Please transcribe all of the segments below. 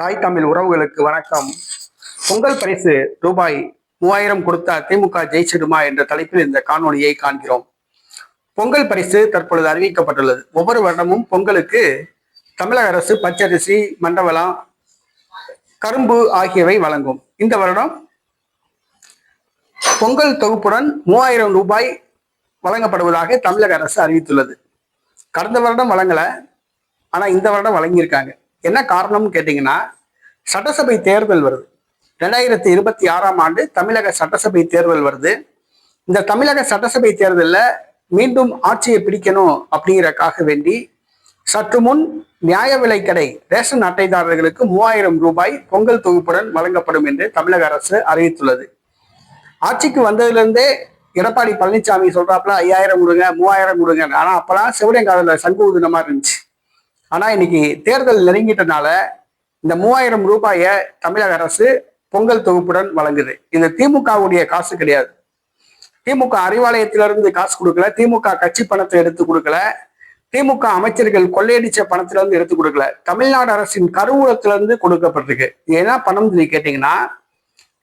தாய் தமிழ் உறவுகளுக்கு வணக்கம். பொங்கல் பரிசு ரூபாய் மூவாயிரம் கொடுத்த திமுக ஜெயிச்சிடுமா என்ற தலைப்பில் இந்த காணொலியை காண்கிறோம். பொங்கல் பரிசு தற்பொழுது அறிவிக்கப்பட்டுள்ளது. ஒவ்வொரு வருடமும் பொங்கலுக்கு தமிழக அரசு பச்சரிசி மண்டவலம் கரும்பு ஆகியவை வழங்கும். இந்த வருடம் பொங்கல் தொகுப்புடன் மூவாயிரம் ரூபாய் வழங்கப்படுவதாக தமிழக அரசு அறிவித்துள்ளது. கடந்த வருடம் வழங்கல ஆனால் இந்த வருடம் வழங்கியிருக்காங்க. என்ன காரணம்னு கேட்டிங்கன்னா சட்டசபை தேர்தல் வருது. ரெண்டாயிரத்தி இருபத்தி ஆறாம் ஆண்டு தமிழக சட்டசபை தேர்தல் வருது. இந்த தமிழக சட்டசபை தேர்தலில் மீண்டும் ஆட்சியை பிடிக்கணும் அப்படிங்கிறக்காக வேண்டி சற்று முன் நியாய விலைக்கடை ரேஷன் அட்டைதாரர்களுக்கு மூவாயிரம் ரூபாய் பொங்கல் தொகுப்புடன் வழங்கப்படும் என்று தமிழக அரசு அறிவித்துள்ளது. ஆட்சிக்கு வந்ததுலேருந்தே எடப்பாடி பழனிசாமி சொல்றாப்புல ஐயாயிரம் கொடுங்க மூவாயிரம் கொடுங்க ஆனால் அப்பெல்லாம் சிவடங்காதில் சங்கு ஊதுன மாதிரி இருந்துச்சு. ஆனா இன்னைக்கு தேர்தல் நெருங்கிட்டனால இந்த மூவாயிரம் ரூபாயை தமிழக அரசு பொங்கல் தொகுப்புடன் வழங்குது. இந்த திமுகவுடைய காசு கிடையாது. திமுக அறிவாலயத்திலிருந்து காசு கொடுக்கல. திமுக கட்சி பணத்தை எடுத்து கொடுக்கல. திமுக அமைச்சர்கள் கொள்ளையடிச்ச பணத்திலிருந்து எடுத்து கொடுக்கல. தமிழ்நாடு அரசின் கருவூலத்திலிருந்து கொடுக்கப்பட்டிருக்கு. ஏன்னா பணம் சொல்லி கேட்டீங்கன்னா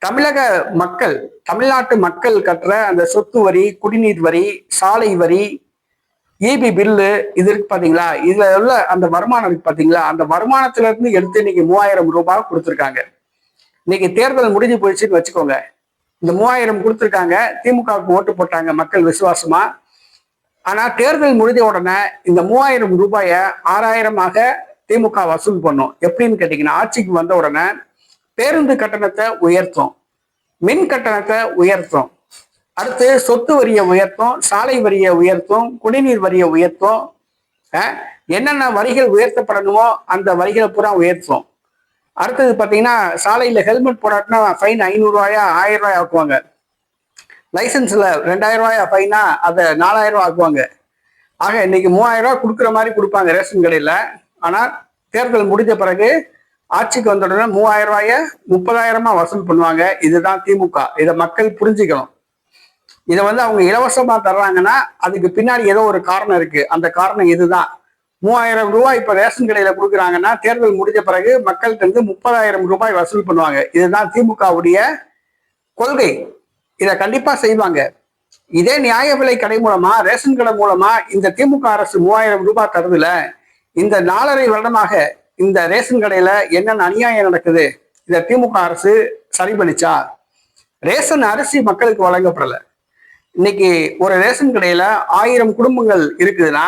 தமிழக மக்கள் தமிழ்நாட்டு மக்கள் கட்டுற அந்த சொத்து வரி குடிநீர் வரி சாலை வரி இபி பில்லு இது இருக்கு பாத்தீங்களா? இதுல உள்ள அந்த வருமானம் இருக்கு பாத்தீங்களா? அந்த வருமானத்துல இருந்து எடுத்து இன்னைக்கு மூவாயிரம் ரூபாய் கொடுத்துருக்காங்க. இன்னைக்கு தேர்தல் முடிஞ்சு போயிடுச்சுன்னு வச்சுக்கோங்க. இந்த மூவாயிரம் கொடுத்துருக்காங்க. திமுகவுக்கு ஓட்டு போட்டாங்க மக்கள் விசுவாசமா. ஆனா தேர்தல் முடிஞ்ச உடனே இந்த மூவாயிரம் ரூபாய ஆறாயிரமாக திமுக வசூல் பண்ணும். எப்படின்னு கேட்டீங்கன்னா ஆட்சிக்கு வந்த உடனே பேருந்து கட்டணத்தை உயர்த்தும். மின் கட்டணத்தை உயர்த்தும். அடுத்து சொத்து வரியை உயர்த்தும் சாலை வரியை உயர்த்தும் குடிநீர் வரியை உயர்த்தும். என்னென்ன வரிகள் உயர்த்தப்படணுமோ அந்த வரிகளை பூரா உயர்த்தும். அடுத்தது பார்த்தீங்கன்னா சாலையில் ஹெல்மெட் போடாட்டினா ஃபைன் ஐநூறுரூவாயா ஆயிரம் ரூபாய் ஆக்குவாங்க. லைசன்ஸில் ரெண்டாயிரம் ரூபாயா ஃபைனா அதை நாலாயிரம் ரூபா ஆக்குவாங்க. ஆக இன்னைக்கு மூவாயிரம் ரூபா கொடுக்குற மாதிரி கொடுப்பாங்க ரேஷன் கடையில். ஆனால் தேர்தல் முடிஞ்ச பிறகு ஆட்சிக்கு வந்த உடனே மூவாயிரம் ரூபாய முப்பதாயிரமா வசூல் பண்ணுவாங்க. இதுதான் திமுக. இதை மக்கள் புரிஞ்சுக்கணும். இதை வந்து அவங்க இலவசமா தர்றாங்கன்னா அதுக்கு பின்னாடி ஏதோ ஒரு காரணம் இருக்கு. அந்த காரணம் இதுதான். மூவாயிரம் ரூபாய் இப்ப ரேஷன் கடையில கொடுக்குறாங்கன்னா தேர்தல் முடிஞ்ச பிறகு மக்கள்கிட்ட இருந்து முப்பதாயிரம் ரூபாய் வசூல் பண்ணுவாங்க. இதுதான் திமுகவுடைய கொள்கை. இதை கண்டிப்பா செய்வாங்க. இதே நியாய விலை கடை மூலமா ரேஷன் கடை மூலமா இந்த திமுக அரசு மூவாயிரம் ரூபாய் தருதுல இந்த நாலரை வருடமாக இந்த ரேஷன் கடையில என்னென்ன அநியாயம் நடக்குது? இதை திமுக அரசு சரி பண்ணிச்சா ரேஷன் அரிசி மக்களுக்கு வழங்கப்படலை. இன்னைக்கு ஒரு ரேஷன் கடையில ஆயிரம் குடும்பங்கள் இருக்குதுன்னா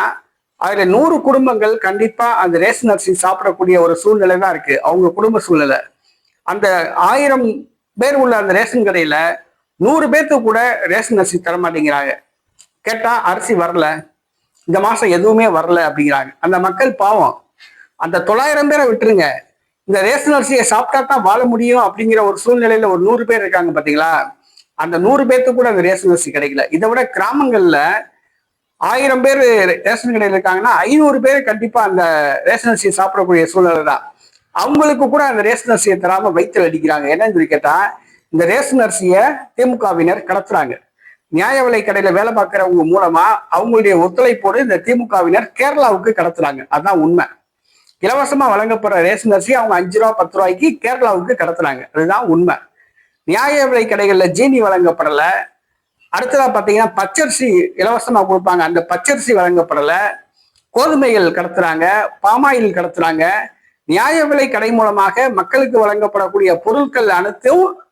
அதுல நூறு குடும்பங்கள் கண்டிப்பா அந்த ரேஷன் அரிசி சாப்பிடக்கூடிய ஒரு சூழ்நிலை தான் இருக்கு. அவங்க குடும்ப சூழ்நிலை. அந்த ஆயிரம் பேர் உள்ள அந்த ரேஷன் கடையில நூறு பேர்த்துக்கு கூட ரேஷன் அரிசி தர மாட்டேங்கிறாங்க. கேட்டா அரிசி வரல. இந்த மாசம் எதுவுமே வரல அப்படிங்கிறாங்க. அந்த மக்கள் பாவம். அந்த தொள்ளாயிரம் பேரை விட்டுருங்க. இந்த ரேஷன் அரிசியை சாப்பிட்டா தான் வாழ முடியும் அப்படிங்கிற ஒரு சூழ்நிலையில ஒரு நூறு பேர் இருக்காங்க பாத்தீங்களா? அந்த நூறு பேர்த்துக்கு கூட அந்த ரேஷன் அரிசி கிடைக்கல. இதை விட கிராமங்கள்ல ஆயிரம் பேர் ரேஷன் கடையில் இருக்காங்கன்னா ஐநூறு பேர் கண்டிப்பா அந்த ரேஷன் அரிசியை சாப்பிடக்கூடிய சூழ்நிலை தான். அவங்களுக்கு கூட அந்த ரேஷன் அரிசியை தராம வைத்தல் அடிக்கிறாங்க. என்னன்னு சொல்லி கேட்டா இந்த ரேஷன் அரிசியை திமுகவினர் கடத்துறாங்க. நியாய விலை கடையில வேலை பார்க்குறவங்க மூலமா அவங்களுடைய ஒத்துழைப்போடு இந்த திமுகவினர் கேரளாவுக்கு கடத்துறாங்க. அதுதான் உண்மை. இலவசமா வழங்கப்படுற ரேஷன் அரிசி அவங்க அஞ்சு ரூபா பத்து ரூபாய்க்கு கேரளாவுக்கு கடத்துறாங்க. அதுதான் உண்மை. நியாய விலை கடைகளில் ஜீனி வழங்கப்படல. அடுத்ததாக பார்த்தீங்கன்னா பச்சரிசி இலவசமாக கொடுப்பாங்க. அந்த பச்சரிசி வழங்கப்படல. கோதுமைகள் கடத்துறாங்க. பாமாயில் கடத்துறாங்க. நியாய விலை கடை மூலமாக மக்களுக்கு வழங்கப்படக்கூடிய பொருட்கள் அனைத்தும்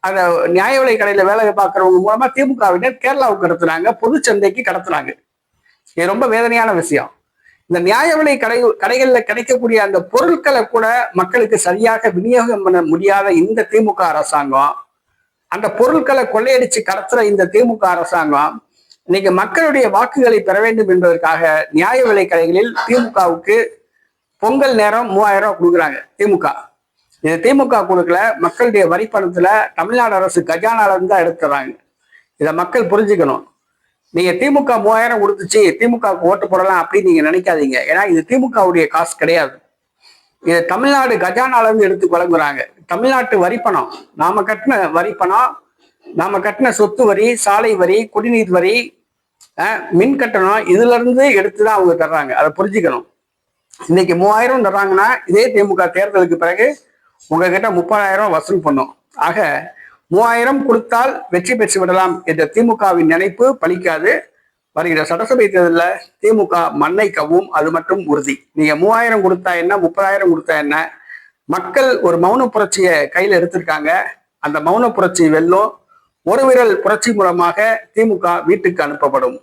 அந்த நியாய விலை கடையில் வேலை பார்க்குறவங்க மூலமாக திமுகவினர் கேரளாவுக்கு கடத்துறாங்க. பொது சந்தைக்கு கடத்துறாங்க. இது ரொம்ப வேதனையான விஷயம். இந்த நியாய விலை கடை கடைகளில் கிடைக்கக்கூடிய அந்த பொருட்களை கூட மக்களுக்கு சரியாக விநியோகம் பண்ண முடியாத இந்த திமுக அரசாங்கம் அந்த பொருட்களை கொள்ளையடிச்சு கடத்துற இந்த திமுக அரசாங்கம் இன்னைக்கு மக்களுடைய வாக்குகளை பெற வேண்டும் என்பதற்காக நியாய விலை கடைகளில் திமுகவுக்கு பொங்கல் நேரம் மூவாயிரம் ரூபாய் கொடுக்குறாங்க திமுக. இது திமுக கொடுக்கல மக்களுடைய வரி பணத்துல தமிழ்நாடு அரசு கஜானால இருந்து தான் எடுத்துறாங்க. இதை மக்கள் புரிஞ்சுக்கணும். நீங்க திமுக மூவாயிரம் கொடுத்துச்சு திமுக ஓட்டு போடலாம் அப்படின்னு நீங்க நினைக்காதீங்க. ஏன்னா இது திமுகவுடைய காசு கிடையாது. இது தமிழ்நாடு கஜானால இருந்து எடுத்து வழங்குறாங்க தமிழ்நாட்டு வரிப்பணம். நாம கட்டின வரிப்பணம் நாம கட்டின சொத்து வரி சாலை வரி குடிநீர் வரி மின் கட்டணம் இதுல இருந்து எடுத்து தான் அவங்க தர்றாங்க. அதை புரிஞ்சுக்கணும். இன்னைக்கு மூவாயிரம் தர்றாங்கன்னா இதே திமுக தேர்தலுக்கு பிறகு உங்ககிட்ட முப்பதாயிரம் வசூல் பண்ணும். ஆக மூவாயிரம் கொடுத்தால் வெற்றி பெற்று விடலாம் என்ற திமுகவின் நினைப்பு பலிக்காது. வருகிற சட்டசபை தேர்தலில் திமுக மண்ணை கவும் அது மட்டும் உறுதி. நீங்க மூவாயிரம் கொடுத்தா என்ன முப்பதாயிரம் கொடுத்தா என்ன? மக்கள் ஒரு மௌன புரட்சியை கையில் எடுத்திருக்காங்க. அந்த மௌன புரட்சி வெல்லும் ஒரு விரல் புரட்சி மூலமாக திமுக வீட்டுக்கு அனுப்பப்படும்.